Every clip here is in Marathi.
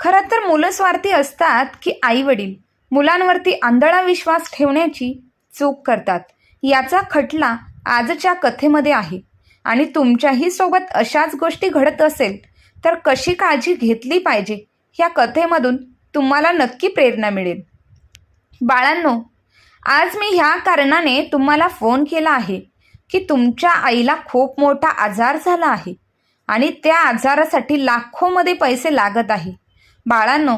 खरं तर मुलं स्वार्थी असतात की आई वडील मुलांवरती आंधळा विश्वास ठेवण्याची चूक करतात. याचा खटला आजच्या कथेमध्ये आहे. आणि तुमच्याही सोबत अशाच गोष्टी घडत असेल तर कशी काळजी घेतली पाहिजे ह्या कथेमधून तुम्हाला नक्की प्रेरणा मिळेल. बाळांनो आज मी ह्या कारणाने तुम्हाला फोन केला आहे की तुमच्या आईला खूप मोठा आजार झाला आहे आणि त्या आजारासाठी लाखोमध्ये पैसे लागत आहे. बाळांनो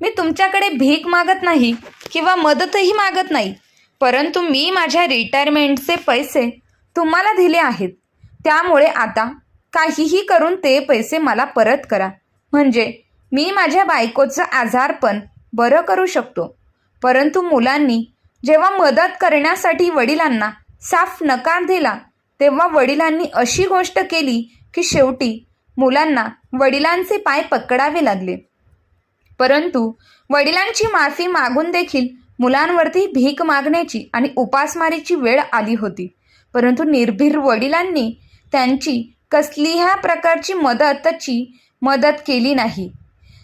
मी तुमच्याकडे भीक मागत नाही किंवा मदतही मागत नाही परंतु मी माझ्या रिटायरमेंटचे पैसे तुम्हाला दिले आहेत. त्यामुळे आता काहीही करून ते पैसे मला परत करा. म्हणजे मी माझ्या बायकोचं आजारपण बरं करू शकतो. परंतु मुलांनी जेव्हा मदत करण्यासाठी वडिलांना साफ नकार दिला तेव्हा वडिलांनी अशी गोष्ट केली की शेवटी मुलांना वडिलांचे पाय पकडावे लागले. परंतु वडिलांची माफी मागून देखील मुलांवरती भीक मागण्याची आणि उपासमारीची वेळ आली होती. परंतु निर्भीर वडिलांनी त्यांची कसलीह्या प्रकारची मदतची मदत केली नाही.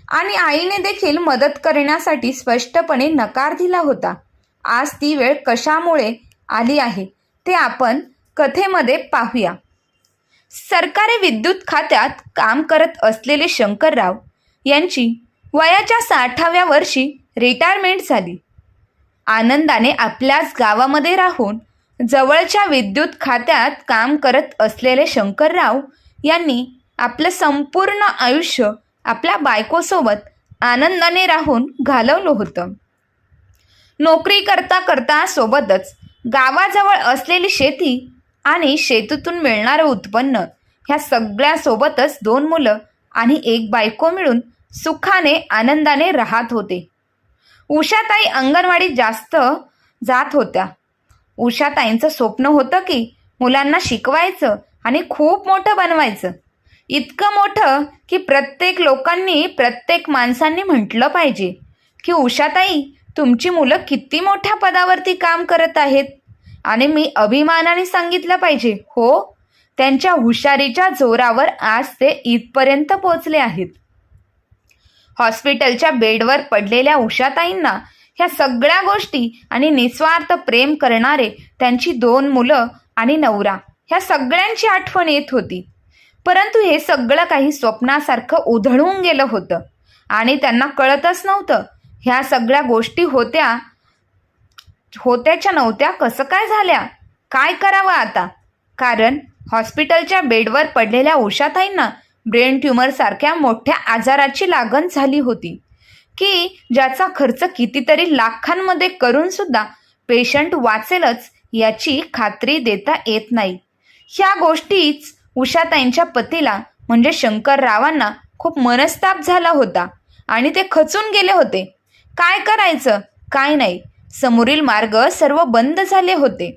आणि आईने देखील मदत करण्यासाठी स्पष्टपणे नकार दिला होता. आज ती वेळ कशामुळे आली आहे ते आपण कथेमध्ये पाहूया. सरकारी विद्युत खात्यात काम करत असलेले शंकरराव यांची वयाच्या साठाव्या वर्षी रिटायरमेंट झाली. आनंदाने आपल्याच गावामध्ये राहून जवळच्या विद्युत खात्यात काम करत असलेले शंकरराव यांनी आपलं संपूर्ण आयुष्य आपल्या बायकोसोबत आनंदाने राहून घालवलं होतं. नोकरी करता करता सोबतच गावाजवळ असलेली शेती आणि शेतीतून मिळणारं उत्पन्न ह्या सगळ्यासोबतच दोन मुलं आणि एक बायको मिळून सुखाने आनंदाने राहत होते. उषाताई अंगणवाडीत जास्त जात होत्या. उषाताईंचं स्वप्न होतं की मुलांना शिकवायचं आणि खूप मोठं बनवायचं. इतकं मोठं की प्रत्येक लोकांनी प्रत्येक माणसांनी म्हटलं पाहिजे की उषाताई तुमची मुलं किती मोठ्या पदावरती काम करत आहेत? आणि मी अभिमानाने सांगितलं पाहिजे हो त्यांच्या हुशारीच्या जोरावर आज ते इथपर्यंत पोचले आहेत. हॉस्पिटलच्या बेडवर पडलेल्या उषाताईंना ह्या सगळ्या गोष्टी आणि निस्वार्थ प्रेम करणारे त्यांची दोन मुलं आणि नवरा ह्या सगळ्यांची आठवण येत होती. परंतु हे सगळं काही स्वप्नासारखं उधळून गेलं होतं आणि त्यांना कळतच नव्हतं ह्या सगळ्या गोष्टी होत्या होत्याच्या नव्हत्या कसं काय झाल्या? काय करावं आता? कारण हॉस्पिटलच्या बेडवर पडलेल्या उषाताईंना ब्रेन ट्युमरसारख्या मोठ्या आजाराची लागण झाली होती. की ज्याचा खर्च कितीतरी लाखांमध्ये करून सुद्धा पेशंट वाचेलच याची खात्री देता येत नाही. ह्या गोष्टीच उषाताईंच्या पतीला म्हणजे शंकररावांना खूप मनस्ताप झाला होता आणि ते खचून गेले होते. काय करायचं? काय नाही. समोरील मार्ग सर्व बंद झाले होते.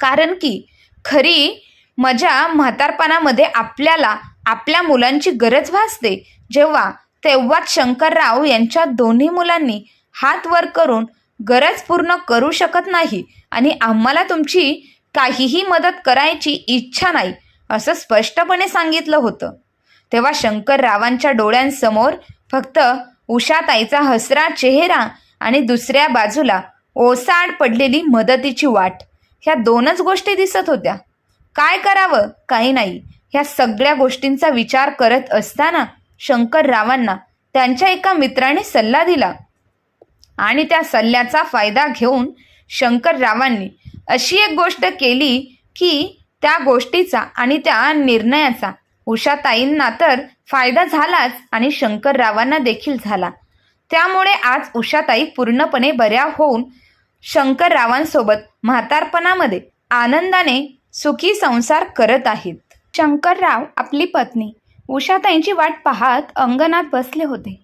कारण की खरी मजा म्हातारपणामध्ये आपल्याला आपल्या मुलांची गरज भासते. जेव्हा तेव्हाच शंकरराव यांच्या दोन्ही मुलांनी हात वर करून गरज पूर्ण करू शकत नाही आणि आम्हाला तुमची काहीही मदत करायची इच्छा नाही असं स्पष्टपणे सांगितलं होतं. तेव्हा शंकररावांच्या डोळ्यांसमोर फक्त उषाताईचा हसरा चेहरा आणि दुसऱ्या बाजूला ओसाड पडलेली मदतीची वाट. ह्या दोनच गोष्टी दिसत होत्या. काय करावं? काही नाही. ह्या सगळ्या गोष्टींचा विचार करत असताना शंकररावांना त्यांच्या एका मित्राने सल्ला दिला. आणि त्या सल्ल्याचा फायदा घेऊन शंकररावांनी अशी एक गोष्ट केली की त्या गोष्टीचा आणि त्या निर्णयाचा उषाताईंना तर फायदा झालाच आणि शंकररावांना देखील झाला. त्यामुळे आज उषाताई पूर्णपणे बऱ्या होऊन शंकररावांसोबत म्हातारपणामध्ये आनंदाने सुखी संसार करत आहेत. शंकरराव आपली पत्नी. उषाताईंची वाट पाहत अंगणात बसले होते.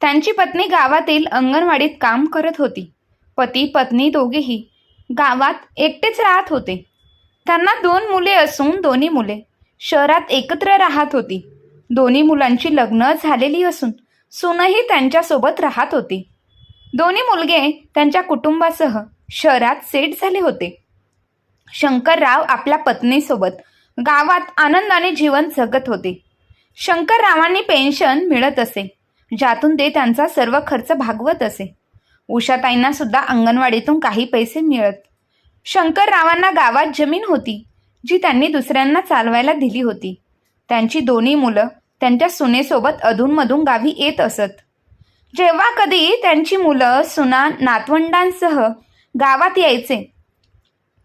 त्यांची पत्नी गावातील अंगणवाडीत काम करत होती. पती पत्नी दोघेही गावात एकटेच राहत होते. त्यांना दोन मुले असून दोन्ही मुले शहरात एकत्र राहत होती. दोन्ही मुलांची लग्न झालेली असून सूनही त्यांच्यासोबत राहत होती. दोन्ही मुलगे त्यांच्या कुटुंबासह शहरात सेट झाले होते. शंकरराव आपल्या पत्नीसोबत गावात आनंदाने जीवन जगत होते. शंकररावांनी पेन्शन मिळत असे. ज्यातून ते त्यांचा सर्व खर्च भागवत असे. उषाताईंना सुद्धा अंगणवाडीतून काही पैसे मिळत. शंकररावांना गावात जमीन होती जी त्यांनी दुसऱ्यांना चालवायला दिली होती. त्यांची दोन्ही मुलं त्यांच्या सुनेसोबत अधूनमधून गावी येत असत. जेव्हा कधी त्यांची मुलं सुना नातवंडांसह गावात यायचे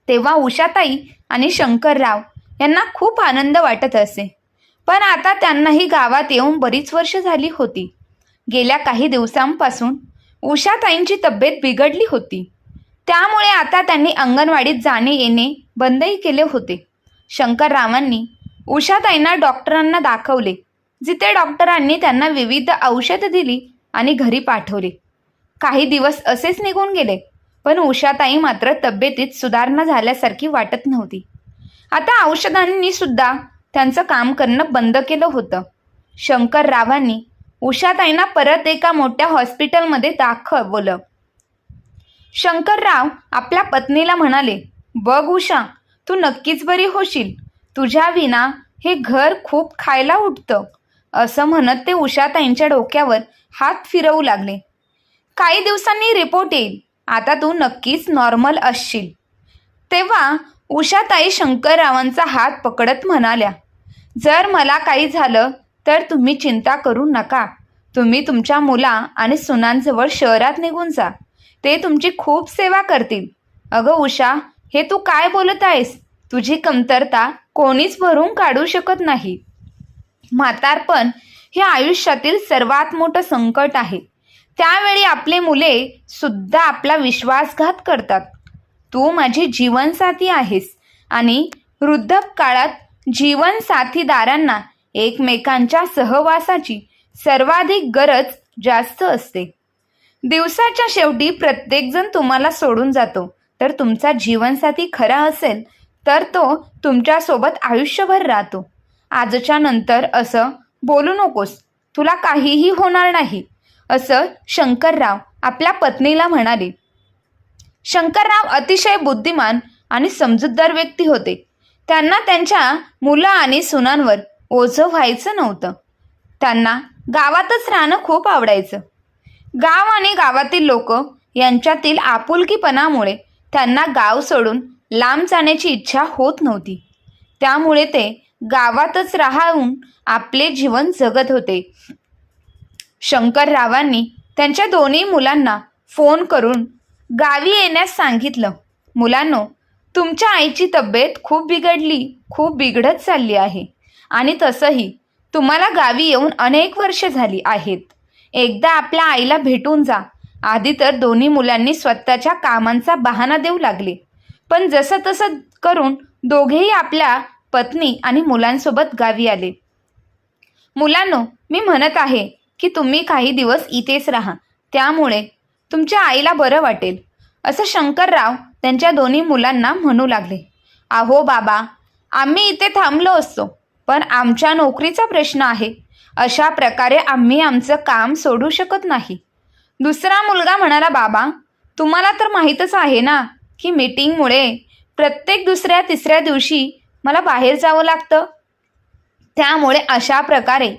तेव्हा उषाताई आणि शंकरराव यांना खूप आनंद वाटत असे. पण आता त्यांनाही गावात येऊन बरीच वर्ष झाली होती. गेल्या काही दिवसांपासून उषाताईंची तब्येत बिघडली होती. त्यामुळे आता त्यांनी अंगणवाडीत जाणे येणे बंदही केले होते. शंकररावांनी उषाताईंना डॉक्टरांना दाखवले जिथे डॉक्टरांनी त्यांना विविध औषधं दिली आणि घरी पाठवले. काही दिवस असेच निघून गेले पण उषाताई मात्र तब्येतीत सुधारणा झाल्यासारखी वाटत नव्हती. आता औषधांनी सुद्धा त्यांचं काम करणं बंद केलं होतं. शंकररावांनी उषाताईंना परत एका मोठ्या हॉस्पिटलमध्ये दाखवलं. शंकरराव आपल्या पत्नीला म्हणाले बघ उषा तू नक्कीच बरी होशील. तुझ्या विना हे घर खूप खायला उठतं. असं म्हणत ते उषाताईंच्या डोक्यावर हात फिरवू लागले. काही दिवसांनी रिपोर्ट येईल. आता तू नक्कीच नॉर्मल असशील. तेव्हा उषाताई शंकररावांचा हात पकडत म्हणाल्या जर मला काही झालं तर तुम्ही चिंता करू नका. तुम्ही तुमच्या मुला आणि सुनांजवळ शहरात निघून जा. ते तुमची खूप सेवा करतील. अगं उषा हे तू काय बोलत आहेस? तुझी कमतरता कोणीच भरून काढू शकत नाही. म्हातारपण हे आयुष्यातील सर्वात मोठं संकट आहे. त्यावेळी आपले मुले सुद्धा आपला विश्वासघात करतात. तू माझी जीवनसाथी आहेस. आणि वृद्धकाळात जीवनसाथीदारांना एकमेकांच्या सहवासाची सर्वाधिक गरज जास्त असते. दिवसाच्या शेवटी प्रत्येकजण तुम्हाला सोडून जातो. तर तुमचा जीवनसाथी खरा असेल तर तो तुमच्यासोबत आयुष्यभर राहतो. आजच्या नंतर असं बोलू नकोस. तुला काहीही होणार नाही. असं शंकरराव आपल्या पत्नीला म्हणाले. शंकरराव अतिशय बुद्धिमान आणि समजूतदार व्यक्ती होते. त्यांना त्यांच्या मुलं आणि सुनांवर ओझं व्हायचं नव्हतं. त्यांना गावातच राहणं खूप आवडायचं. गाव आणि गावातील लोक यांच्यातील आपुलकीपणामुळे त्यांना गाव सोडून लांब जाण्याची इच्छा होत नव्हती. त्यामुळे ते गावातच राहून आपले जीवन जगत होते. शंकररावांनी त्यांच्या दोन्ही मुलांना फोन करून गावी येण्यास सांगितलं. मुलांनो तुमच्या आईची तब्येत खूप बिघडली खूप बिघडत चालली आहे. आणि तसंही तुम्हाला गावी येऊन अनेक वर्षे झाली आहेत. एकदा आपल्या आईला भेटून जा. आधी तर दोन्ही मुलांनी स्वतःच्या कामांचा बहाणा देऊ लागले. पण जसं तसं करून दोघेही आपल्या पत्नी आणि मुलांसोबत गावी आले. मुलांनो मी म्हणत आहे की तुम्ही काही दिवस इथेच राहा. त्यामुळे तुमच्या आईला बरं वाटेल. असं शंकरराव त्यांच्या दोन्ही मुलांना म्हणू लागले. अहो बाबा आम्ही इथे थांबलो असतो पण आमच्या नोकरीचा प्रश्न आहे. अशा प्रकारे आम्ही आमचं काम सोडू शकत नाही. दुसरा मुलगा म्हणाला बाबा तुम्हाला तर माहीतच आहे ना की मीटिंगमुळे प्रत्येक दुसऱ्या तिसऱ्या दिवशी मला बाहेर जावं लागतं. त्यामुळे अशा प्रकारे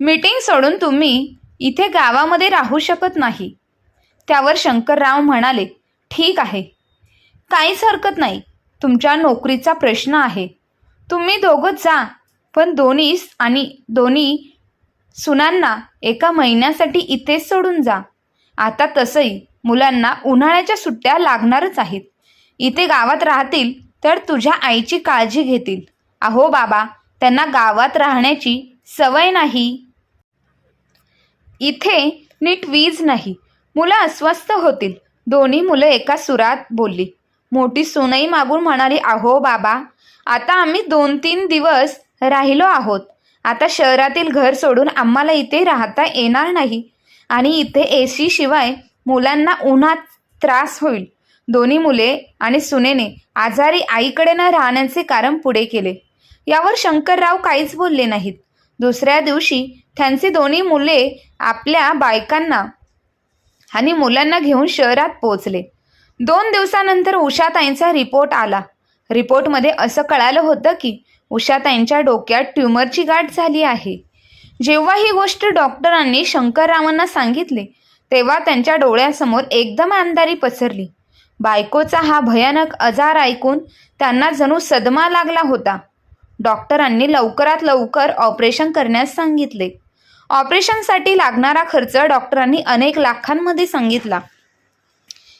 मीटिंग सोडून तुम्ही इथे गावामध्ये राहू शकत नाही. त्यावर शंकरराव म्हणाले ठीक आहे. काहीच हरकत नाही. तुमच्या नोकरीचा प्रश्न आहे. तुम्ही दोघंच जा. पण दोन्ही आणि दोन्ही सुनांना एका महिन्यासाठी इथेच सोडून जा. आता तसंही मुलांना उन्हाळ्याच्या सुट्ट्या लागणारच आहेत. इथे गावात राहतील तर तुझ्या आईची काळजी घेतील. अहो बाबा त्यांना गावात राहण्याची सवय नाही. इथे नीट वीज नाही. मुलं अस्वस्थ होतील. दोन्ही मुलं एका सुरात बोलली. मोठी सुनई मागून म्हणाली अहो बाबा आता आम्ही दोन तीन दिवस राहिलो आहोत. आता शहरातील घर सोडून आम्हाला इथे राहता येणार नाही. आणि इथे ए सी शिवाय मुलांना उन्हात त्रास होईल. दोन्ही मुले आणि सुनेने आजारी आईकडे न राहण्याचे कारण पुढे केले. यावर शंकरराव काहीच बोलले नाहीत. दुसऱ्या दिवशी त्यांची दोन्ही मुले आपल्या बायकांना आणि मुलांना घेऊन शहरात पोचले दोन दिवसानंतर उषाताईंचा रिपोर्ट आला. रिपोर्टमध्ये असं कळालं होतं की उषाताईंच्या डोक्यात ट्युमरची गाठ झाली आहे. जेव्हा ही गोष्ट डॉक्टरांनी शंकररावांना सांगितली तेव्हा त्यांच्या डोळ्यासमोर एकदम आमदारी पसरली. बायकोचा हा भयानक आजार ऐकून त्यांना जणू सदमा लागला होता. डॉक्टरांनी लवकरात लवकर ऑपरेशन करण्यास सांगितले. ऑपरेशनसाठी लागणारा खर्च डॉक्टरांनी अनेक लाखांमध्ये सांगितला.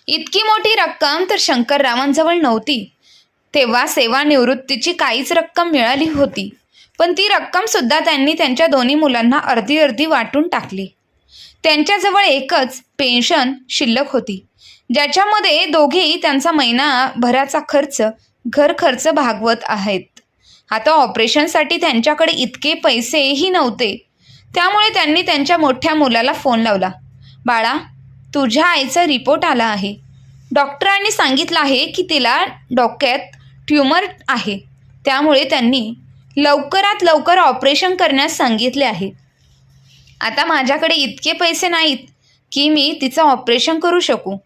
इतकी मोठी रक्कम तर शंकररावांजवळ नव्हती. तेव्हा सेवानिवृत्तीची काहीच रक्कम मिळाली होती. पण ती रक्कम सुद्धा त्यांनी त्यांच्या दोन्ही मुलांना अर्धी अर्धी वाटून टाकली. त्यांच्याजवळ एकच पेन्शन शिल्लक होती. ज्याच्यामध्ये दोघेही त्यांचा महिनाभराचा खर्च घर खर्च भागवत आहेत. आता ऑपरेशनसाठी त्यांच्याकडे इतके पैसेही नव्हते. त्यामुळे त्यांनी त्यांच्या मोठ्या मुलाला फोन लावला. बाळा तुझ्या आईचा रिपोर्ट आला आहे. डॉक्टरांनी सांगितलं आहे की तिला डोक्यात ट्युमर आहे. त्यामुळे त्यांनी लवकरात लवकर ऑपरेशन करण्यास सांगितले आहे. आता माझ्याकडे इतके पैसे नाहीत की मी तिचं ऑपरेशन करू शकू.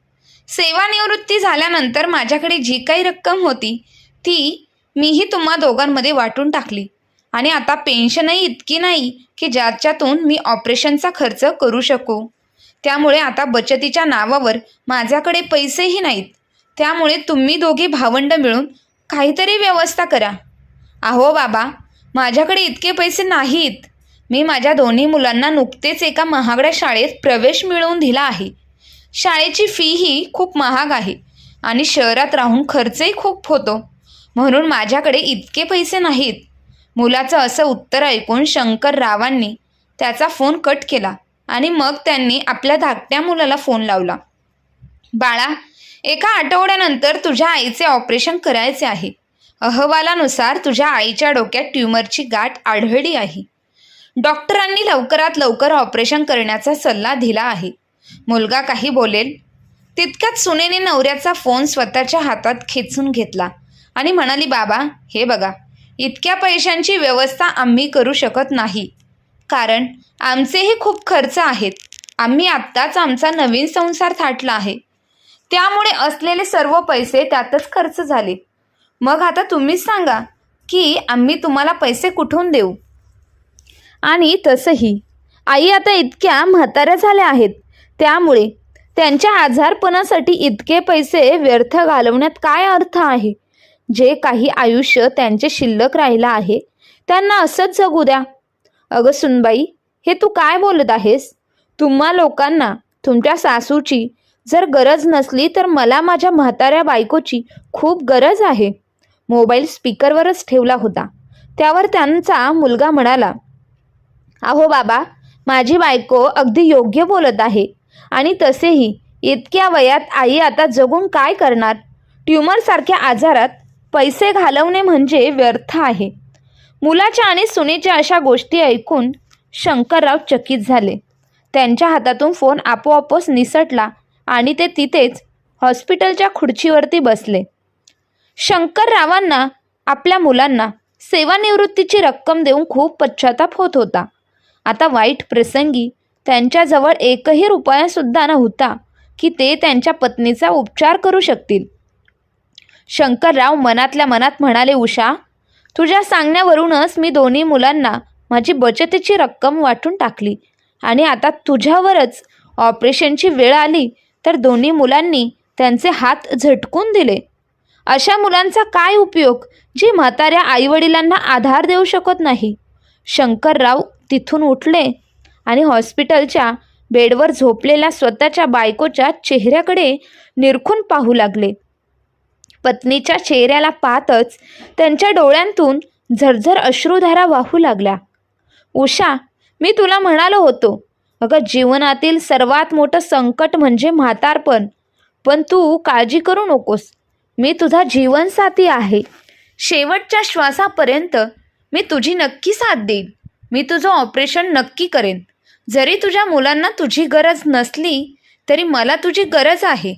सेवानिवृत्ती झाल्यानंतर माझ्याकडे जी काही रक्कम होती ती मीही तुम्हा दोघांमध्ये वाटून टाकली. आणि आता पेन्शनही इतकी नाही की ज्याच्यातून मी ऑपरेशनचा खर्च करू शकू. त्यामुळे आता बचतीच्या नावावर माझ्याकडे पैसेही नाहीत. त्यामुळे तुम्ही दोघे भावंड मिळून काहीतरी व्यवस्था करा. अहो बाबा माझ्याकडे इतके पैसे नाहीत. मी माझ्या दोन्ही मुलांना नुकतेच एका महागड्या शाळेत प्रवेश मिळवून दिला आहे. शाळेची फीही खूप महाग आहे आणि शहरात राहून खर्चही खूप होतो. म्हणून माझ्याकडे इतके पैसे नाहीत. मुलाचं असं उत्तर ऐकून शंकररावांनी त्याचा फोन कट केला आणि मग त्यांनी आपल्या धाकट्या मुलाला फोन लावला. बाळा एका आठवड्यानंतर तुझ्या आईचे ऑपरेशन करायचे आहे. अहवालानुसार तुझ्या आईच्या डोक्यात ट्युमरची गाठ आढळली आहे. डॉक्टरांनी लवकरात लवकर ऑपरेशन करण्याचा सल्ला दिला आहे. मुलगा काही बोलेल. तितक्यात सुनेने नवऱ्याचा फोन स्वतःच्या हातात खेचून घेतला आणि म्हणाली बाबा हे बघा इतक्या पैशांची व्यवस्था आम्ही करू शकत नाही. कारण आमचेही खूप खर्च आहेत. आम्ही आत्ताच आमचा नवीन संसार थाटला आहे. त्यामुळे असलेले सर्व पैसे त्यातच खर्च झाले. मग आता तुम्हीच सांगा की आम्ही तुम्हाला पैसे कुठून देऊ? आणि तसंही. आई आता इतक्या म्हाताऱ्या झाल्या आहेत. त्यामुळे त्यांच्या आजारपणासाठी इतके पैसे व्यर्थ घालवण्यात काय अर्थ आहे? जे काही आयुष्य त्यांचे शिल्लक राहिलं आहे त्यांना असंच जगू द्या. अगं सुनबाई हे तू काय बोलत आहेस? तुम्हा लोकांना तुमच्या सासूची जर गरज नसली तर मला माझ्या म्हाताऱ्या बायकोची खूप गरज आहे. मोबाईल स्पीकरवरच ठेवला होता. त्यावर त्यांचा मुलगा म्हणाला अहो बाबा माझी बायको अगदी योग्य बोलत आहे आणि तसेही इतक्या वयात आई आता जगून काय करणार? ट्युमरसारख्या आजारात पैसे घालवणे म्हणजे व्यर्थ आहे. मुलाच्या आणि सुनेच्या अशा गोष्टी ऐकून शंकरराव चकित झाले. त्यांच्या हातातून फोन आपोआपच निसटला आणि ते तिथेच हॉस्पिटलच्या खुर्चीवरती बसले. शंकररावांना आपल्या मुलांना सेवानिवृत्तीची रक्कम देऊन खूप पश्चाताप होत होता. आता वाईट प्रसंगी त्यांच्याजवळ एकही रुपयासुद्धा नव्हता की ते त्यांच्या पत्नीचा उपचार करू शकतील. शंकरराव मनातल्या मनात म्हणाले उषा तुझ्या सांगण्यावरूनच मी दोन्ही मुलांना माझी बचतीची रक्कम वाटून टाकली आणि आता तुझ्यावरच ऑपरेशनची वेळ आली तर दोन्ही मुलांनी त्यांचे हात झटकून दिले. अशा मुलांचा काय उपयोग जी म्हाताऱ्या आईवडिलांना आधार देऊ शकत नाही? शंकरराव तिथून उठले आणि हॉस्पिटलच्या बेडवर झोपलेल्या स्वतःच्या बायकोच्या चेहऱ्याकडे निरखून पाहू लागले. पत्नीच्या चेहऱ्याला पाहतच त्यांच्या डोळ्यांतून झरझर अश्रुधारा वाहू लागल्या. उषा मी तुला म्हणालो होतो अगं जीवनातील सर्वात मोठं संकट म्हणजे म्हातारपण पण तू काळजी करू नकोस. मी तुझा जीवनसाथी आहे. शेवटच्या श्वासापर्यंत मी तुझी नक्की साथ देईन. मी तुझं ऑपरेशन नक्की करेन. जरी तुझ्या मुलांना तुझी गरज नसली तरी मला तुझी गरज आहे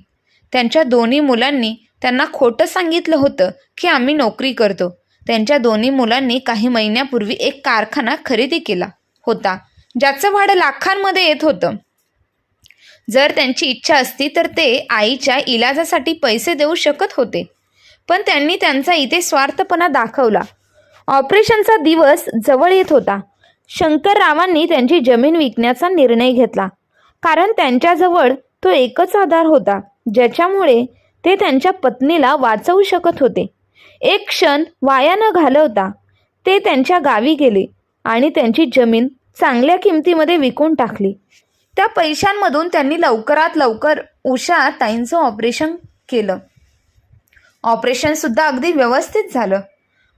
त्यांच्या दोन्ही मुलांनी त्यांना खोटं सांगितलं होतं की आम्ही नोकरी करतो. त्यांच्या दोन्ही मुलांनी काही महिन्यापूर्वी एक कारखाना खरेदी केला होता ज्याचं भाडं लाखांमध्ये येत होतं. जर त्यांची इच्छा असती तर ते आईच्या इलाजासाठी पैसे देऊ शकत होते. पण त्यांनी त्यांचा इथे स्वार्थपणा दाखवला. ऑपरेशनचा दिवस जवळ येत होता. शंकररावांनी त्यांची जमीन विकण्याचा निर्णय घेतला. कारण त्यांच्याजवळ तो एकच आधार होता ज्याच्यामुळे ते त्यांच्या पत्नीला वाचवू शकत होते. एक क्षण वाया न घालवता ते त्यांच्या गावी गेले आणि त्यांची जमीन चांगल्या किमतीमध्ये विकून टाकली. त्या पैशांमधून त्यांनी लवकरात लवकर उषा ताईंचं ऑपरेशन केलं. ऑपरेशनसुद्धा अगदी व्यवस्थित झालं.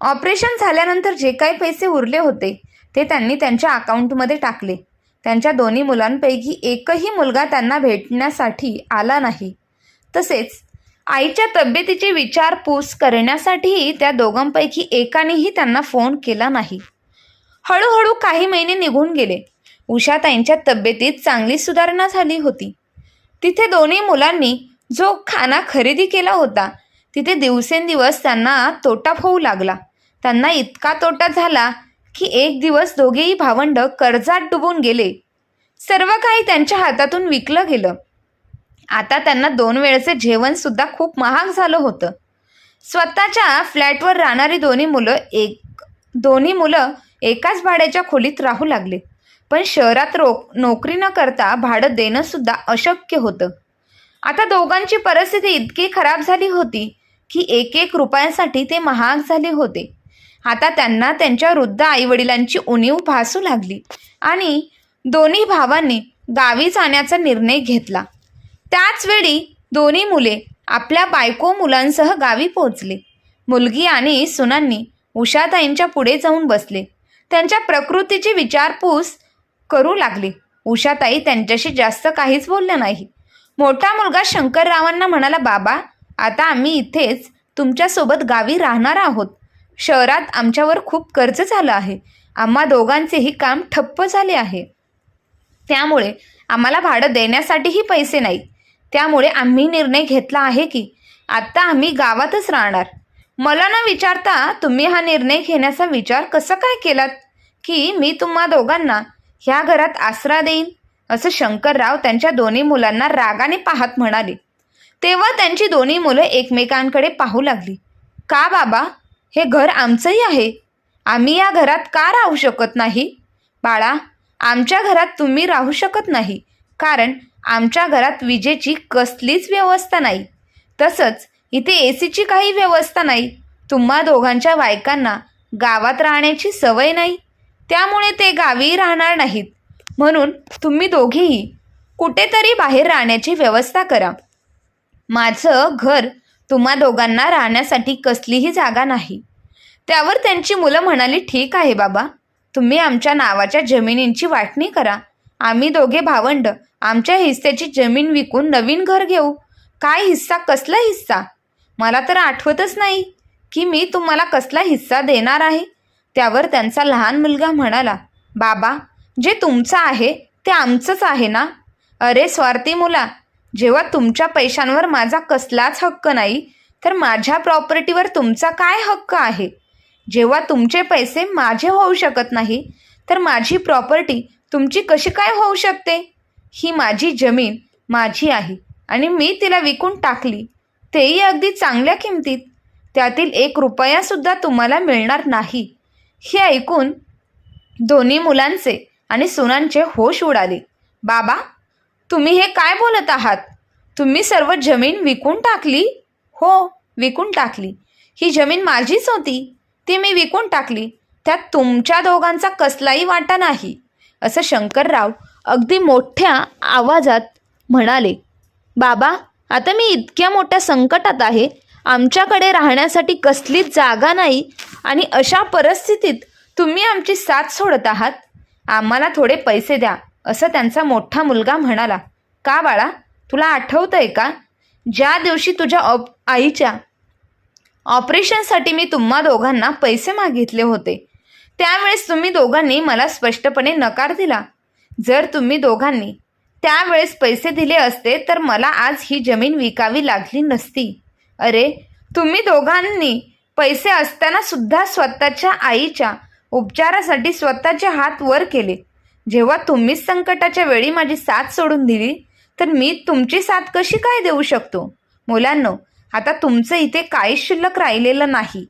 ऑपरेशन झाल्यानंतर जे काही पैसे उरले होते ते त्यांनी त्यांच्या अकाउंटमध्ये टाकले. त्यांच्या दोन्ही मुलांपैकी एकही मुलगा त्यांना भेटण्यासाठी आला नाही. तसेच आईच्या तब्येतीची विचारपूस करण्यासाठीही त्या दोघांपैकी एकानेही त्यांना फोन केला नाही. हळूहळू काही महिने निघून गेले. उषाताईंच्या तब्येतीत चांगली सुधारणा झाली होती. तिथे दोन्ही मुलांनी जो खाना खरेदी केला होता तिथे दिवसेंदिवस त्यांना तोटा होऊ लागला. त्यांना इतका तोटा झाला की एक दिवस दोघेही भावंड कर्जात डुबून गेले. सर्व काही त्यांच्या हातातून विकलं गेलं. आता त्यांना दोन वेळचे जेवणसुद्धा खूप महाग झालं होतं. स्वतःच्या फ्लॅटवर राहणारी दोन्ही मुलं एक दोन्ही मुलं एकाच भाड्याच्या खोलीत राहू लागले. पण शहरात रो नोकरी न करता भाडं देणंसुद्धा अशक्य होतं. आता दोघांची परिस्थिती इतकी खराब झाली होती की एक एक रुपयांसाठी ते महाग झाले होते. आता त्यांना त्यांच्या वृद्ध आईवडिलांची उणीव भासू लागली आणि दोन्ही भावांनी गावी जाण्याचा निर्णय घेतला. त्याच वेळी दोन्ही मुले आपल्या बायको मुलांसह गावी पोहोचले. मुलगी आणि सुनांनी उषाताईंच्या पुढे जाऊन बसले. त्यांच्या प्रकृतीची विचारपूस करू लागले. उषाताई त्यांच्याशी जास्त काहीच बोलल्या नाही. मोठा मुलगा शंकररावांना म्हणाला बाबा आता आम्ही इथेच तुमच्यासोबत गावी राहणार आहोत. शहरात आमच्यावर खूप कर्ज झालं आहे. आम्हा दोघांचेही काम ठप्प झाले आहे. त्यामुळे आम्हाला भाडं देण्यासाठीही पैसे नाहीत त्यामुळे आम्ही निर्णय घेतला आहे की आत्ता आम्ही गावातच राहणार. मला न विचारता तुम्ही हा निर्णय घेण्याचा विचार कसा काय केलात? की मी तुम्हा दोघांना ह्या घरात आसरा देईन असं शंकरराव त्यांच्या दोन्ही मुलांना रागाने पाहत म्हणाले. तेव्हा त्यांची दोन्ही मुलं एकमेकांकडे पाहू लागली. का बाबा? हे घर आमचंही आहे. आम्ही या घरात का राहू शकत नाही? बाळा आमच्या घरात तुम्ही राहू शकत नाही. कारण आमच्या घरात विजेची कसलीच व्यवस्था नाही. तसंच इथे ए सीची काही व्यवस्था नाही. तुम्हा दोघांच्या बायकांना गावात राहण्याची सवय नाही. त्यामुळे ते गावी राहणार नाहीत. म्हणून तुम्ही दोघेही कुठेतरी बाहेर राहण्याची व्यवस्था करा. माझं घर तुम्हा दोघांना राहण्यासाठी कसलीही जागा नाही. त्यावर त्यांची मुलं म्हणाली ठीक आहे बाबा. तुम्ही आमच्या नावाच्या जमिनींची वाटणी करा. आम्ही दोघे भावंड. आमच्या हिस्स्याची जमीन विकून नवीन घर घेऊ. काय हिस्सा कसला हिस्सा? मला तर आठवतच नाही की मी तुम्हाला कसला हिस्सा देणार आहे. त्यावर त्यांचा लहान मुलगा म्हणाला बाबा जे तुमचं आहे ते आमचंच आहे ना? अरे स्वार्थी मुला जेव्हा तुमच्या पैशांवर माझा कसलाच हक्क नाही तर माझ्या प्रॉपर्टीवर तुमचा काय हक्क आहे? जेव्हा तुमचे पैसे माझे होऊ शकत नाही तर माझी प्रॉपर्टी तुमची कशी काय होऊ शकते? ही माझी जमीन माझी आहे आणि मी तिला विकून टाकली. तेही अगदी चांगल्या किमतीत. त्यातील एक रुपयासुद्धा तुम्हाला मिळणार नाही. हे ऐकून दोन्ही मुलांचे आणि सुनांचे होश उडाले. बाबा तुम्ही हे काय बोलत आहात? तुम्ही सर्व जमीन विकून टाकली? हो विकून टाकली. ही जमीन माझीच होती. ती मी विकून टाकली. त्यात तुमच्या दोघांचा कसलाही वाटा नाही. असं शंकरराव अगदी मोठ्या आवाजात म्हणाले बाबा आता मी इतक्या मोठ्या संकटात आहे. आमच्याकडे राहण्यासाठी कसलीच जागा नाही आणि अशा परिस्थितीत तुम्ही आमची साथ सोडत आहात? आम्हाला थोडे पैसे द्या असं त्यांचा मोठा मुलगा म्हणाला. का बाळा तुला आठवतं आहे का? ज्या दिवशी तुझ्या ऑप आईच्या ऑपरेशनसाठी मी तुम्हा दोघांना पैसे मागितले होते त्यावेळेस तुम्ही दोघांनी मला स्पष्टपणे नकार दिला. जर तुम्ही दोघांनी त्यावेळेस पैसे दिले असते तर मला आज ही जमीन विकावी लागली नसती. अरे तुम्ही दोघांनी पैसे असताना सुद्धा स्वतःच्या आईच्या उपचारासाठी स्वतःचे हात वर केले. जेव्हा तुम्हीच संकटाच्या वेळी माझी साथ सोडून दिली तर मी तुमची साथ कशी काय देऊ शकतो? मुलांनो आता तुमचं इथे काहीच शिल्लक राहिलेलं नाही.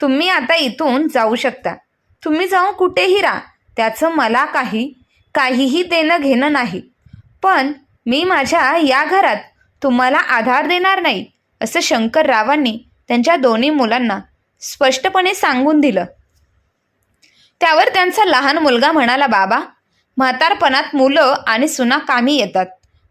तुम्ही आता इथून जाऊ शकता. तुम्ही जाऊन कुठेही राहा. त्याचं मला काही काहीही देणं घेणं नाही. पण मी माझ्या या घरात तुम्हाला आधार देणार नाही असं शंकररावांनी त्यांच्या दोन्ही मुलांना स्पष्टपणे सांगून दिलं. त्यावर त्यांचा लहान मुलगा म्हणाला बाबा म्हातारपणात मुलं आणि सुना कामी येतात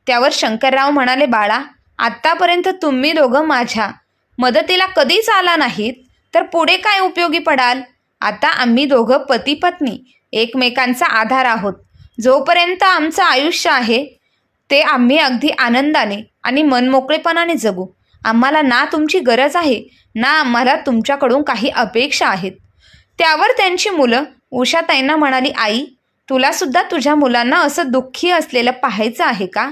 त्यावर शंकरराव म्हणाले बाळा आत्तापर्यंत तुम्ही दोघं माझ्या मदतीला कधीच आला नाहीत तर पुढे काय उपयोगी पडाल? आता आम्ही दोघं पती पत्नी एकमेकांचा आधार आहोत. जोपर्यंत आमचं आयुष्य आहे ते आम्ही अगदी आनंदाने आणि मनमोकळेपणाने जगू. आम्हाला ना तुमची गरज आहे ना आम्हाला तुमच्याकडून काही अपेक्षा आहेत. त्यावर त्यांची मुलं उषाताईंना म्हणाली आई तुलासुद्धा तुझ्या मुलांना असं दुःखी असलेलं पाहायचं आहे का?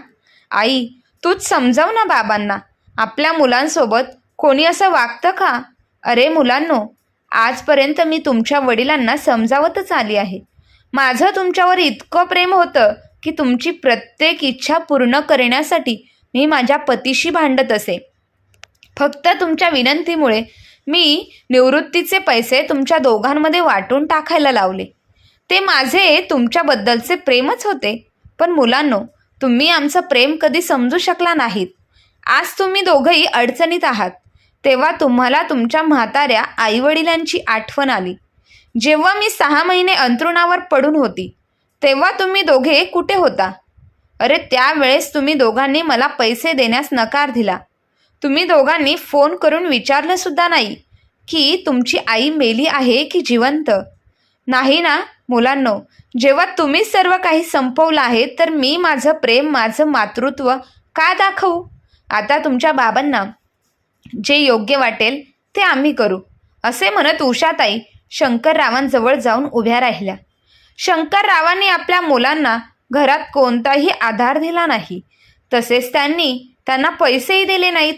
आई तूच समजाव ना बाबांना. आपल्या मुलांसोबत कोणी असं वागतं का? अरे मुलांनो आजपर्यंत मी तुमच्या वडिलांना समजावतच आली आहे. माझं तुमच्यावर इतकं प्रेम होतं की तुमची प्रत्येक इच्छा पूर्ण करण्यासाठी मी माझ्या पतीशी भांडत असे. फक्त तुमच्या विनंतीमुळे मी निवृत्तीचे पैसे तुमच्या दोघांमध्ये वाटून टाकायला लावले. ते माझे तुमच्याबद्दलचे प्रेमच होते. पण मुलांनो तुम्ही आमचं प्रेम कधी समजू शकला नाहीत. आज तुम्ही दोघंही अडचणीत आहात. तेव्हा तुम्हाला तुमच्या म्हाताऱ्या आईवडिलांची आठवण आली. जेव्हा मी सहा महिने अंथरुणावर पडून होती तेव्हा तुम्ही दोघे कुठे होता? अरे त्यावेळेस तुम्ही दोघांनी मला पैसे देण्यास नकार दिला. तुम्ही दोघांनी फोन करून विचारलंसुद्धा नाही की तुमची आई मेली आहे की जिवंत? नाही ना मुलांनो जेव्हा तुम्ही सर्व काही संपवलं आहे तर मी माझं प्रेम माझं मातृत्व का दाखवू? आता तुमच्या बाबांना जे योग्य वाटेल ते आम्ही करू असे म्हणत उषाताई शंकररावांजवळ जाऊन उभ्या राहिल्या. शंकररावांनी आपल्या मुलांना घरात कोणताही आधार दिला नाही. तसेच त्यांनी त्यांना पैसेही दिले नाहीत.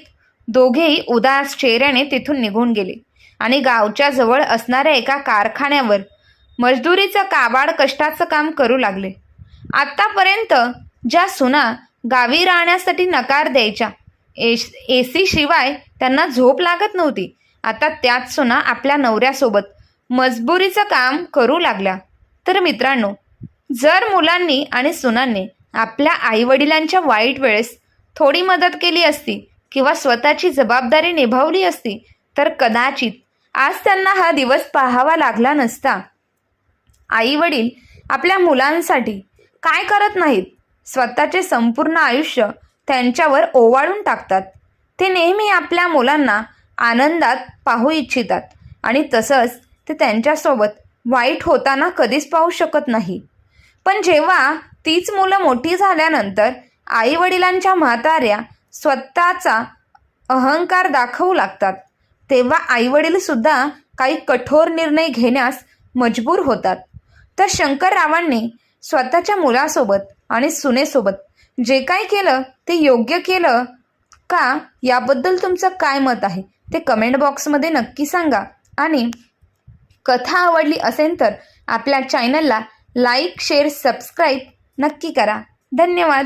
दोघेही उदास चेहऱ्याने तिथून निघून गेले आणि गावच्या जवळ असणाऱ्या एका कारखान्यावर मजदुरीचं काबाड कष्टाचं काम करू लागले. आत्तापर्यंत ज्या सुना गावी राहण्यासाठी नकार द्यायच्या एश ए सी शिवाय त्यांना झोप लागत नव्हती. आता त्याच सुना आपल्या नवऱ्यासोबत मजबुरीचं काम करू लागल्या. तर मित्रांनो जर मुलांनी आणि सुनांनी आपल्या आईवडिलांच्या वाईट वेळेस थोडी मदत केली असती किंवा स्वतःची जबाबदारी निभावली असती तर कदाचित आज त्यांना हा दिवस पाहावा लागला नसता. आईवडील आपल्या मुलांसाठी काय करत नाहीत? स्वतःचे संपूर्ण आयुष्य त्यांच्यावर ओवाळून टाकतात. ते नेहमी आपल्या मुलांना आनंदात पाहू इच्छितात आणि तसंच ते त्यांच्यासोबत वाईट होताना कधीच पाहू शकत नाही. पण जेव्हा तीच मुलं मोठी झाल्यानंतर आई वडिलांच्या म्हाताऱ्या स्वतःचा अहंकार दाखवू लागतात तेव्हा आईवडील सुद्धा काही कठोर निर्णय घेण्यास मजबूर होतात. तर शंकररावांनी स्वतःच्या मुलासोबत आणि सुनेसोबत जे काय केलं ते योग्य केलं का याबद्दल तुमचं काय मत आहे? ते कमेंट बॉक्समध्ये नक्की सांगा. आणि कथा आवडली असेल तर आपल्या चॅनलला लाईक शेअर सबस्क्राईब नक्की करा. धन्यवाद.